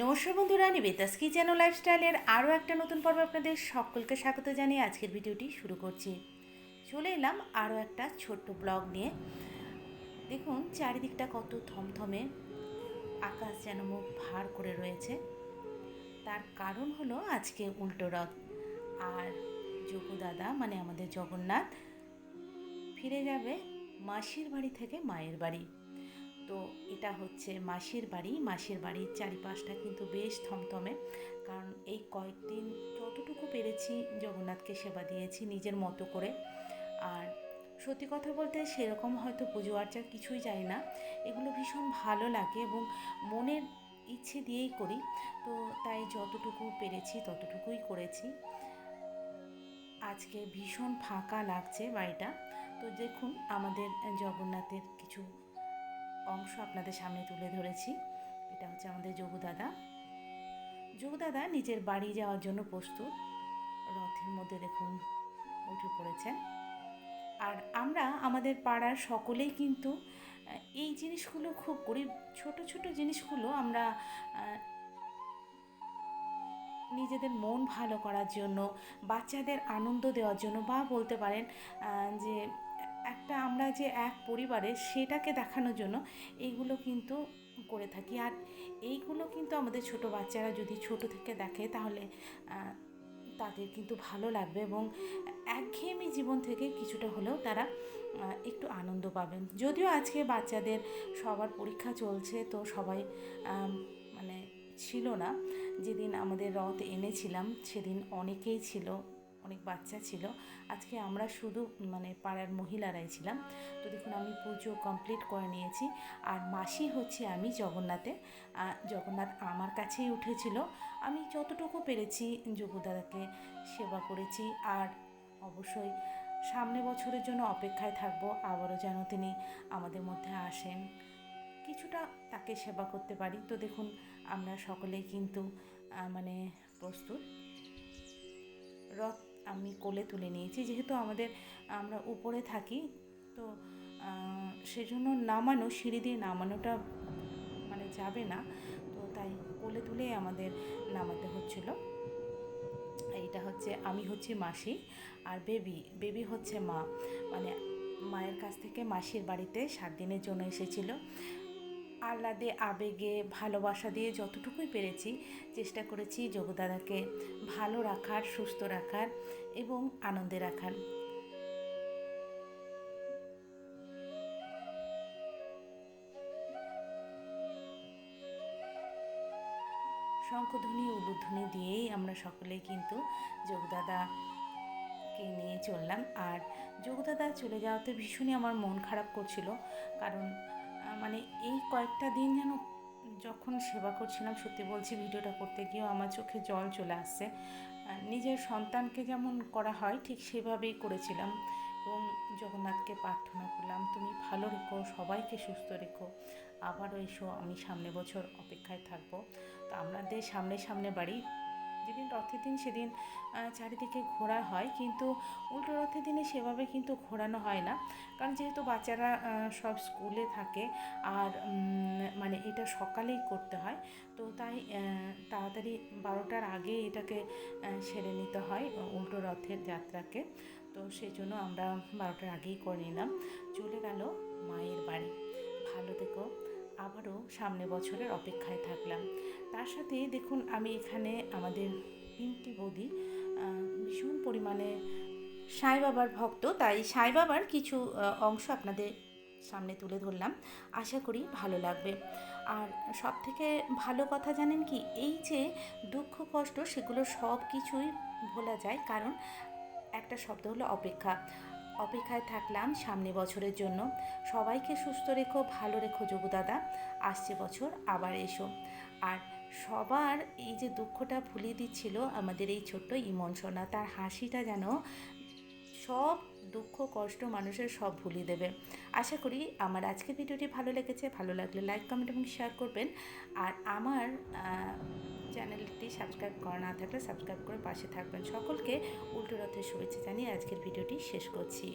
নমস্কার বন্ধুরা, নিবেতাস কিচেন ও লাইফস্টাইলের আরও একটা নতুন পর্ব আপনাদের সকলকে স্বাগত জানিয়ে আজকের ভিডিওটি শুরু করছি। চলে এলাম আরও একটা ছোট্ট ব্লগ নিয়ে। দেখুন, চারিদিকটা কত থমথমে, আকাশ যেন মুখ ভার করে রয়েছে। তার কারণ হলো আজকে উল্টো রথ। আর যোগু দাদা মানে আমাদের জগন্নাথ, ফিরে যাবে মাসির বাড়ি থেকে মায়ের বাড়ি। তো এটা হচ্ছে মাসির বাড়ি। মাসির বাড়ির চারিপাশটা কিন্তু বেশ থমথমে। কারণ এই কয়েকদিন যতটুকু পেরেছি জগন্নাথকে সেবা দিয়েছি নিজের মতো করে। আর সত্যি কথা বলতে সেরকম হয়তো পুজো আর্চা কিছুই চাই না। এগুলো ভীষণ ভালো লাগে এবং মনের ইচ্ছে দিয়েই করি। তো তাই যতটুকু পেরেছি ততটুকুই করেছি। আজকে ভীষণ ফাঁকা লাগছে বাড়িটা। তো দেখুন আমাদের জগন্নাথের কিছু অংশ আপনাদের সামনে তুলে ধরেছি। এটা হচ্ছে আমাদের যোগু দাদা। যোগু দাদা নিজের বাড়ি যাওয়ার জন্য প্রস্তুত। রথের মধ্যে দেখুন, উঠে পড়েছেন। আর আমরা, আমাদের পাড়ার সকলেই কিন্তু এই জিনিসগুলো খুব করি ছোট ছোট জিনিসগুলো আমরা নিজেদের মন ভালো করার জন্য, বাচ্চাদের আনন্দ দেওয়ার জন্য বা বলতে পারেন যে একটা আমরা যে এক পরিবারে সেটাকে দেখানোর জন্য এইগুলো কিন্তু করে থাকি। আর এইগুলো কিন্তু আমাদের ছোট বাচ্চারা যদি ছোট থেকে দেখে তাহলে তাদের কিন্তু ভালো লাগবে এবং একঘেয়েমি জীবন থেকে কিছুটা হলেও তারা একটু আনন্দ পাবেন। যদিও আজকে বাচ্চাদের সবার পরীক্ষা চলছে তো সবাই মানে ছিল না। যেদিন আমাদের রথ এনেছিলাম সেদিন অনেকেই ছিল অনেক বাচ্চা ছিল। আজকে আমরা শুধু মানে পাড়ার মহিলারাই ছিলাম। তো দেখুন, আমি পুজো কমপ্লিট করে নিয়েছি। আর মাসি হচ্ছে আমি জগন্নাথে। জগন্নাথ আমার কাছেই উঠেছিল। আমি যতটুকু পেরেছি যোগুদাদাকে সেবা করেছি। আর অবশ্যই সামনে বছরের জন্য অপেক্ষায় থাকব। আবারও যেন তিনি আমাদের মধ্যে আসেন। কিছুটা তাকে সেবা করতে পারি। তো দেখুন, আমরা সকলেই কিন্তু মানে প্রস্তুত। রথ আমি কোলে তুলে নিয়েছি। যেহেতু আমাদের, আমরা উপরে থাকি, তো সেজন্য নামানো, সিঁড়ি দিয়ে নামানোটা মানে যাবে না। তো তাই কোলে তুলে আমাদের নামাতে হচ্ছিল। এইটা হচ্ছে, আমি হচ্ছে মাসি আর বেবি। বেবি হচ্ছে মা। মানে মায়ের কাছ থেকে মাসির বাড়িতে সাত দিনের জন্য এসেছিল। আহ্লাদে, আবেগে, ভালোবাসা দিয়ে যতটুকুই পেরেছি চেষ্টা করেছি যোগদাদাকে ভালো রাখার, সুস্থ রাখার এবং আনন্দে রাখার। শঙ্খধ্বনি, উলুধ্বনি দিয়েই আমরা সকলেই কিন্তু যোগদাদাকে নিয়ে চললাম। আর যোগদাদা চলে যাওয়াতে ভীষণই আমার মন খারাপ করছিল, কারণ মানে এই কয়েকটা দিন যেন যখন সেবা করছিলাম, সত্যি বলছি, ভিডিওটা করতে গিয়েও আমার চোখে জল চলে আসছে। নিজের সন্তানকে যেমন করা হয়, ঠিক সেভাবেই করেছিলাম। এবং জগন্নাথকে প্রার্থনা করলাম, তুমি ভালো রেখো, সবাইকে সুস্থ রেখো। আবারও এসো, আমি সামনে বছর অপেক্ষায় থাকব। তো আমাদের সামনে সামনে বাড়ি যেদিন রথের দিন সেদিন চারিদিকে ঘোরা হয়। কিন্তু উল্টো রথের দিনে সেভাবে কিন্তু ঘোরানো হয় না। কারণ যেহেতু বাচ্চারা সব স্কুলে থাকে আর মানে এটা সকালেই করতে হয়। তো তাই তাড়াতাড়ি বারোটার আগে এটাকে সেরে নিতে হয়, উল্টো রথের যাত্রাকে। তো সেই জন্য আমরা বারোটার আগেই করে নিলাম। চলে গেল মায়ের বাড়ি। ভালো থেকো। আবারও সামনে বছরের অপেক্ষায় থাকলাম। তার সাথে দেখুন, আমি এখানে আমাদের পিঙ্কি বৌদি ভীষণ পরিমাণে সাই বাবার ভক্ত। তাই সাই বাবার কিছু অংশ আপনাদের সামনে তুলে ধরলাম। আশা করি ভালো লাগবে। আর সব থেকে ভালো কথা জানেন কি, এই যে দুঃখ, কষ্ট, সেগুলো সব কিছুই ভোলা যায়। কারণ একটা শব্দ হলো অপেক্ষা। অপেক্ষায় থাকলাম সামনে বছরের জন্য। সবাইকে সুস্থ রেখো, ভালো রেখো যোগু দাদা। আসছে বছর, আবার এসো। আর সবার এই যে দুঃখটা ভুলিয়ে দিচ্ছিল আমাদের এই ছোট্ট ইমন সোনা তার হাসিটা যেন সব দুঃখ, কষ্ট মানুষের সব ভুলিয়ে দেবে। আশা করি আমার আজকের ভিডিওটি ভালো লেগেছে। ভালো লাগলে লাইক কমেন্ট এবং শেয়ার করবেন। আর আমার চ্যানেলটি সাবস্ক্রাইব করা না থাকলে সাবস্ক্রাইব করে পাশে থাকবেন। সকলকে উল্টো রথের শুভেচ্ছা জানিয়ে আজকের ভিডিওটি শেষ করছি।